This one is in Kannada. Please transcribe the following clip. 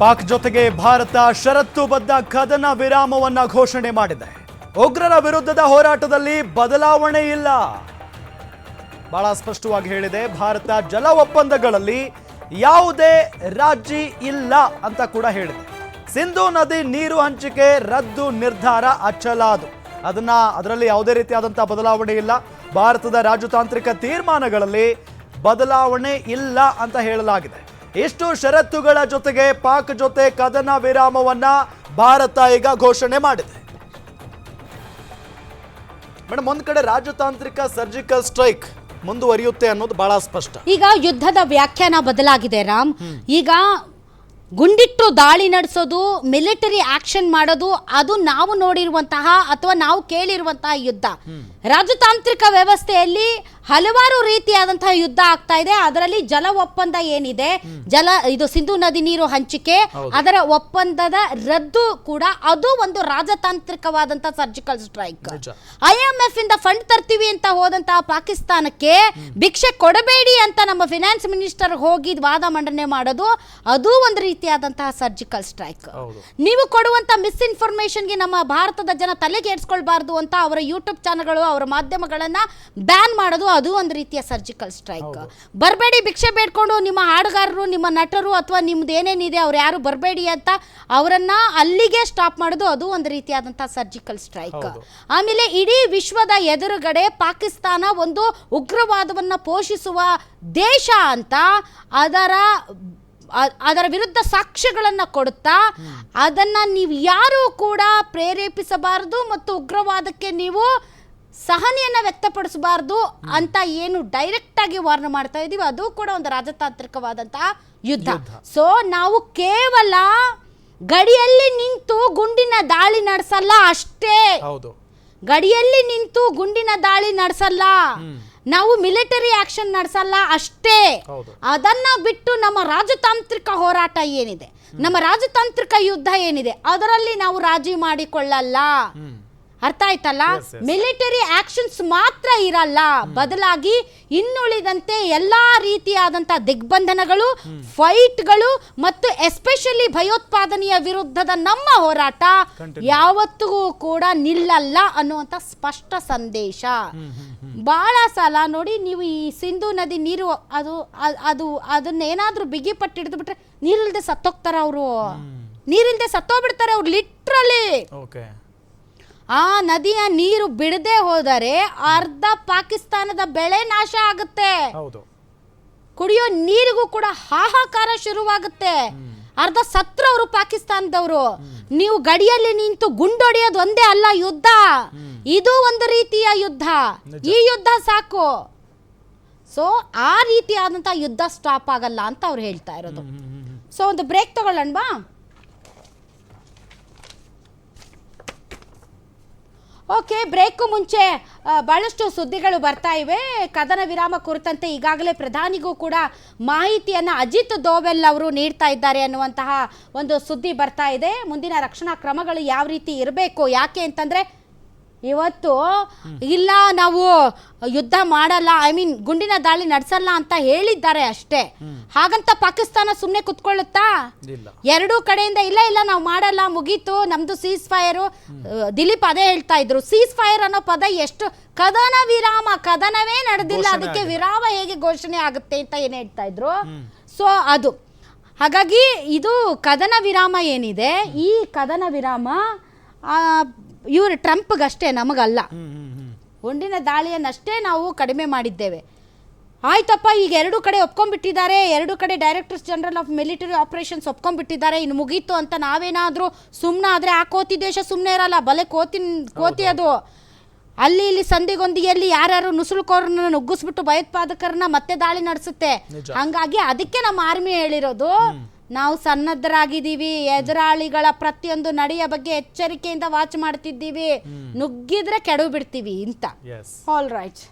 ಪಾಕ್ ಜೊತೆಗೆ ಭಾರತ ಷರತ್ತುಬದ್ಧ ಕದನ ವಿರಾಮವನ್ನ ಘೋಷಣೆ ಮಾಡಿದೆ. ಉಗ್ರರ ವಿರುದ್ಧದ ಹೋರಾಟದಲ್ಲಿ ಬದಲಾವಣೆ ಇಲ್ಲ. ಬಹಳ ಸ್ಪಷ್ಟವಾಗಿ ಹೇಳಿದೆ, ಭಾರತ ಜಲ ಒಪ್ಪಂದಗಳಲ್ಲಿ ಯಾವುದೇ ರಾಜಿ ಇಲ್ಲ ಅಂತ ಕೂಡ ಹೇಳಿದೆ. ಸಿಂಧು ನದಿ ನೀರು ಹಂಚಿಕೆ ರದ್ದು ನಿರ್ಧಾರ ಅಚ್ಚಲಾದು ಅದನ್ನ, ಅದರಲ್ಲಿ ಯಾವುದೇ ರೀತಿಯಾದಂತಹ ಬದಲಾವಣೆ ಇಲ್ಲ. ಭಾರತದ ರಾಜತಾಂತ್ರಿಕ ತೀರ್ಮಾನಗಳಲ್ಲಿ ಬದಲಾವಣೆ ಇಲ್ಲ ಅಂತ ಹೇಳಲಾಗಿದೆ. ಇಷ್ಟು ಷರತ್ತುಗಳ ಜೊತೆಗೆ ಪಾಕ್ ಜೊತೆ ಕದನ ವಿರಾಮವನ್ನ ಭಾರತ ಈಗ ಘೋಷಣೆ ಮಾಡಿದೆ. ಮೇಡಮ್ ಒಂದ್ ಕಡೆ ರಾಜತಾಂತ್ರಿಕ ಸರ್ಜಿಕಲ್ ಸ್ಟ್ರೈಕ್ ಮುಂದುವರಿಯುತ್ತೆ ಅನ್ನೋದು ಬಹಳ ಸ್ಪಷ್ಟ. ಈಗ ಯುದ್ಧದ ವ್ಯಾಖ್ಯಾನ ಬದಲಾಗಿದೆ ರಾಮ್. ಈಗ ಗುಂಡಿಟ್ಟು ದಾಳಿ ನಡೆಸೋದು ಮಿಲಿಟರಿ ಆಕ್ಷನ್ ಮಾಡೋದು ಅದು ನಾವು ನೋಡಿರುವಂತಹ ಅಥವಾ ನಾವು ಕೇಳಿರುವಂತಹ ಯುದ್ಧ. ರಾಜತಾಂತ್ರಿಕ ವ್ಯವಸ್ಥೆಯಲ್ಲಿ ಹಲವಾರು ರೀತಿಯಾದಂತಹ ಯುದ್ಧ ಆಗ್ತಾ ಇದೆ. ಅದರಲ್ಲಿ ಜಲ ಒಪ್ಪಂದ ಏನಿದೆ? ಜಲ ಇದು ಸಿಂಧು ನದಿ ನೀರು ಹಂಚಿಕೆ ಅದರ ಒಪ್ಪಂದದ ರದ್ದು ಕೂಡ ಅದು ಒಂದು ರಾಜತಾಂತ್ರಿಕವಾದಂತಹ surgical strike. I M F ಇಂದ ಫಂಡ್ ತರ್ತೀವಿ ಅಂತ ಹೋದಂತಹ ಪಾಕಿಸ್ತಾನಕ್ಕೆ ಭಿಕ್ಷೆ ಕೊಡಬೇಡಿ ಅಂತ ನಮ್ಮ ಫಿನಾನ್ಸ್ ಮಿನಿಸ್ಟರ್ ಹೋಗಿ ವಾದ ಮಂಡನೆ ಮಾಡೋದು ಅದು ಒಂದು ರೀತಿಯಾದಂತಹ ಸರ್ಜಿಕಲ್ ಸ್ಟ್ರೈಕ್. ನೀವು ಕೊಡುವಂತ ಮಿಸ್ಇನ್ಫಾರ್ಮೇಶನ್ಗೆ ನಮ್ಮ ಭಾರತದ ಜನ ತಲೆಗೆ ಅಂತ ಅವರ ಯೂಟ್ಯೂಬ್ ಚಾನಲ್ಗಳು ಅವರ ಮಾಧ್ಯಮಗಳನ್ನ ಬ್ಯಾನ್ ಮಾಡೋದು ಅದು ಒಂದು ರೀತಿಯ ಸರ್ಜಿಕಲ್ ಸ್ಟ್ರೈಕ್ ಬರಬೇಡಿ ಭಿಕ್ಷೆ ಬೇಡ್ಕೊಂಡು ನಿಮ್ಮ ಹಾಡುಗಾರರು ನಿಮ್ಮ ನಟರು ಅಥವಾ ನಿಮ್ದು ಏನೇನಿದೆ ಅವ್ರು ಯಾರು ಬರಬೇಡಿ ಅಂತ ಅವರನ್ನ ಅಲ್ಲಿಗೆ ಸ್ಟಾಪ್ ಮಾಡೋದು ಅದು ಒಂದು ರೀತಿಯಾದಂಥ ಸರ್ಜಿಕಲ್ ಸ್ಟ್ರೈಕ್ ಆಮೇಲೆ ಇಡೀ ವಿಶ್ವದ ಎದುರುಗಡೆ ಪಾಕಿಸ್ತಾನ ಒಂದು ಉಗ್ರವಾದವನ್ನು ಪೋಷಿಸುವ ದೇಶ ಅಂತ ಅದರ ಅದರ ವಿರುದ್ಧ ಸಾಕ್ಷ್ಯಗಳನ್ನು ಕೊಡುತ್ತಾ ಅದನ್ನ ನೀವು ಯಾರೂ ಕೂಡ ಪ್ರೇರೇಪಿಸಬಾರದು ಮತ್ತು ಉಗ್ರವಾದಕ್ಕೆ ನೀವು ಸಹನೆಯನ್ನ ವ್ಯಕ್ತಪಡಿಸಬಾರ್ದು ಅಂತ ಏನು ಡೈರೆಕ್ಟ್ ಆಗಿ ವಾರ್ನ್ ಮಾಡ್ತಾ ಇದೀವಿ ಅದು ಕೂಡ ಒಂದು ರಾಜತಾಂತ್ರಿಕವಾದಂತಹ ಯುದ್ಧ. ಸೊ ನಾವು ಕೇವಲ ಗಡಿಯಲ್ಲಿ ನಿಂತು ಗುಂಡಿನ ದಾಳಿ ನಡೆಸಲ್ಲ ಅಷ್ಟೇ. ಗಡಿಯಲ್ಲಿ ನಿಂತು ಗುಂಡಿನ ದಾಳಿ ನಡೆಸಲ್ಲ. ನಾವು ಮಿಲಿಟರಿ ಆಕ್ಷನ್ ನಡೆಸಲ್ಲ ಅಷ್ಟೇ. ಅದನ್ನ ಬಿಟ್ಟು ನಮ್ಮ ರಾಜತಾಂತ್ರಿಕ ಹೋರಾಟ ಏನಿದೆ? ನಮ್ಮ ರಾಜತಾಂತ್ರಿಕ ಯುದ್ಧ ಏನಿದೆ? ಅದರಲ್ಲಿ ನಾವು ರಾಜಿ ಮಾಡಿಕೊಳ್ಳಲ್ಲ. ಅರ್ಥ ಆಯ್ತಲ್ಲ. ಮಿಲಿಟರಿ ಆಕ್ಷನ್ಸ್ ಮಾತ್ರ ಇರಲ್ಲ. ಬದಲಾಗಿ ಇನ್ನುಳಿದಂತೆ ಎಲ್ಲಾ ರೀತಿಯಾದಂತಹ ದಿಗ್ಬಂಧನಗಳು ಫೈಟ್ಗಳು ಮತ್ತು ಎಸ್ಪೆಷಲಿ ಭಯೋತ್ಪಾದನೆಯ ವಿರುದ್ಧದ ನಮ್ಮ ಹೋರಾಟ ಯಾವತ್ತಿಗೂ ಕೂಡ ನಿಲ್ಲಲ್ಲ ಅನ್ನುವಂಥ ಸ್ಪಷ್ಟ ಸಂದೇಶ. ಬಹಳ ಸಲ ನೋಡಿ ನೀವು ಈ ಸಿಂಧು ನದಿ ನೀರು ಅದು ಅದು ಅದನ್ನೇನಾದ್ರೂ ಬಿಗಿ ಪಟ್ಟು ಹಿಡಿದು ಬಿಟ್ರೆ ನೀರಿಲ್ದೆ ಸತ್ತೋಗ್ತಾರ ಅವರು. ನೀರಿಲ್ದೆ ಸತ್ತೋಗ್ಬಿಡ್ತಾರೆ ಅವ್ರು ಲಿಟ್ರಲಿ ಆ ನದಿಯ ನೀರು ಬಿಡದೆ ಹೋದರೆ ಅರ್ಧ ಪಾಕಿಸ್ತಾನದ ಬೆಳೆ ನಾಶ ಆಗುತ್ತೆ. ಹೌದು. ಕುಡಿಯೋ ನೀರಿಗೂ ಕೂಡ ಹಾಹಾಕಾರ ಶುರುವಾಗುತ್ತೆ. ಅರ್ಧ ಸತ್ರವರು ಪಾಕಿಸ್ತಾನದವರು. ನೀವು ಗಡಿಯಲ್ಲಿ ನಿಂತು ಗುಂಡೊಡೆಯೋದು ಒಂದೇ ಅಲ್ಲ ಯುದ್ಧ. ಇದು ಒಂದು ರೀತಿಯ ಯುದ್ಧ. ಈ ಯುದ್ಧ ಸಾಕು. ಸೊ ಆ ರೀತಿಯಾದಂಥ ಯುದ್ಧ ಸ್ಟಾಪ್ ಆಗಲ್ಲ ಅಂತ ಅವ್ರು ಹೇಳ್ತಾ ಇರೋದು. ಸೊ ಒಂದು ಬ್ರೇಕ್ ತಗೊಳ್ಳೋಣವಾ ಓಕೆ, ಬ್ರೇಕು ಮುಂಚೆ ಬಹಳಷ್ಟು ಸುದ್ದಿಗಳು ಬರ್ತಾ ಇವೆ. ಕದನ ವಿರಾಮ ಕುರಿತಂತೆ ಈಗಾಗಲೇ ಪ್ರಧಾನಿಗೂ ಕೂಡ ಮಾಹಿತಿಯನ್ನು ಅಜಿತ್ ದೋವೆಲ್ ಅವರು ನೀಡ್ತಾ ಇದ್ದಾರೆ ಅನ್ನುವಂತಹ ಒಂದು ಸುದ್ದಿ ಬರ್ತಾ ಇದೆ. ಮುಂದಿನ ರಕ್ಷಣಾ ಕ್ರಮಗಳು ಯಾವ ರೀತಿ ಇರಬೇಕು, ಯಾಕೆ ಅಂತಂದ್ರೆ ಇವತ್ತು ಇಲ್ಲ ನಾವು ಯುದ್ಧ ಮಾಡಲ್ಲ ಐ ಮೀನ್ ಗುಂಡಿನ ದಾಳಿ ನಡೆಸಲ್ಲ ಅಂತ ಹೇಳಿದ್ದಾರೆ ಅಷ್ಟೇ. ಹಾಗಂತ ಪಾಕಿಸ್ತಾನ ಸುಮ್ಮನೆ ಕುತ್ಕೊಳ್ಳುತ್ತಾ? ಎರಡೂ ಕಡೆಯಿಂದ ಇಲ್ಲ ಇಲ್ಲ ನಾವು ಮಾಡಲ್ಲ ಮುಗೀತು ನಮ್ದು ಸೀಸ್ ಫೈರ್ ದಿಲೀಪ್ ಅದೇ ಹೇಳ್ತಾ ಇದ್ರು ಸೀಸ್ ಫೈರ್ ಅನ್ನೋ ಪದ ಎಷ್ಟು ಕದನ ವಿರಾಮ ಕದನವೇ ನಡೆದಿಲ್ಲ ಅದಕ್ಕೆ. ವಿರಾಮ ಹೇಗೆ ಘೋಷಣೆ ಆಗುತ್ತೆ ಅಂತ ಏನ್ ಹೇಳ್ತಾ ಇದ್ರು? ಸೊ ಅದು. ಹಾಗಾಗಿ ಇದು ಕದನ ವಿರಾಮ ಏನಿದೆ? ಈ ಕದನ ವಿರಾಮ ಇವರು ಟ್ರಂಪ್ಗಷ್ಟೇ ನಮಗಲ್ಲ. ಗುಂಡಿನ ದಾಳಿಯನ್ನಷ್ಟೇ ನಾವು ಕಡಿಮೆ ಮಾಡಿದ್ದೇವೆ. ಆಯ್ತಪ್ಪ ಈಗ ಎರಡು ಕಡೆ ಒಪ್ಕೊಂಡ್ಬಿಟ್ಟಿದ್ದಾರೆ. ಎರಡು ಕಡೆ directors general of military operations ಒಪ್ಕೊಂಡ್ಬಿಟ್ಟಿದ್ದಾರೆ. ಇನ್ನು ಮುಗೀತು ಅಂತ ನಾವೇನಾದರೂ ಸುಮ್ಮನಾದರೆ ಆ ಕೋತಿ ದೇಶ ಸುಮ್ಮನೆ ಇರಲ್ಲ. ಬಲೆ ಕೋತಿ ಕೋತಿ ಅದು. ಅಲ್ಲಿ ಇಲ್ಲಿ ಸಂಧಿಗೊಂದಿಯಲ್ಲಿ ಯಾರ್ಯಾರು ನುಸುಳುಕೋರನ್ನ ನುಗ್ಗಿಸ್ಬಿಟ್ಟು ಭಯೋತ್ಪಾದಕರನ್ನ ಮತ್ತೆ ದಾಳಿ ನಡೆಸುತ್ತೆ. ಹಂಗಾಗಿ ಅದಕ್ಕೆ ನಮ್ಮ ಆರ್ಮಿ ಹೇಳಿರೋದು. ನಾವು ಸನ್ನದ್ಧರಾಗಿದ್ದೀವಿ ಎದುರಾಳಿಗಳ ಪ್ರತಿಯೊಂದು ನಡೆಯ ಬಗ್ಗೆ ಎಚ್ಚರಿಕೆಯಿಂದ ವಾಚ್ ಮಾಡ್ತಿದ್ದೀವಿ. ನುಗ್ಗಿದ್ರೆ ಕೆಡವು ಬಿಡ್ತೀವಿ ಅಂತ. S all right